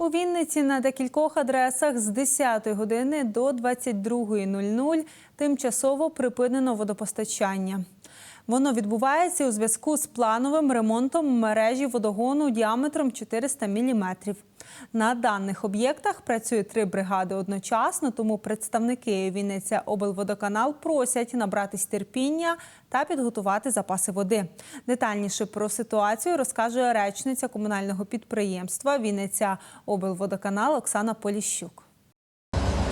У Вінниці на декількох адресах з 10 години до 22.00 тимчасово припинено водопостачання. Воно відбувається у зв'язку з плановим ремонтом мережі водогону діаметром 400 мм. На даних об'єктах працює три бригади одночасно, тому представники Вінниця облводоканал просять набратись терпіння та підготувати запаси води. Детальніше про ситуацію розкаже речниця комунального підприємства Вінниця облводоканал Оксана Поліщук.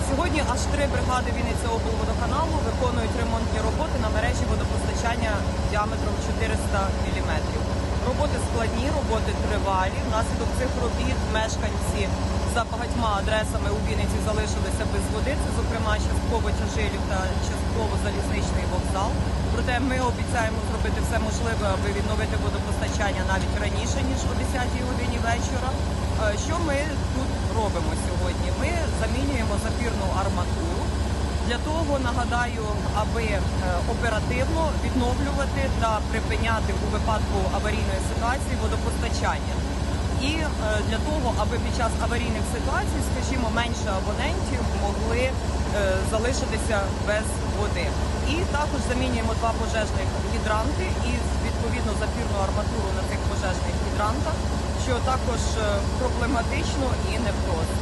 Сьогодні аж три бригади Вінниця облводоканалу виконують ремонтні роботи на діаметром 400 мм. Роботи складні, роботи тривалі. Внаслідок цих робіт мешканці за багатьма адресами у Вінниці залишилися без води. Це, зокрема, частково тяжилів та частково залізничний вокзал. Проте ми обіцяємо зробити все можливе, аби відновити водопостачання навіть раніше ніж о 10-й годині вечора. Е, Що ми тут робимо сьогодні? Ми замінюємо. Для того нагадаю, аби е, оперативно відновлювати та припиняти у випадку аварійної ситуації водопостачання. І е, для того, аби під час аварійних ситуацій, скажімо, менше абонентів могли е, залишитися без води. І також замінюємо два пожежних гідранти і відповідно запірну арматуру на цих пожежних гідрантах, що також проблематично і непросто.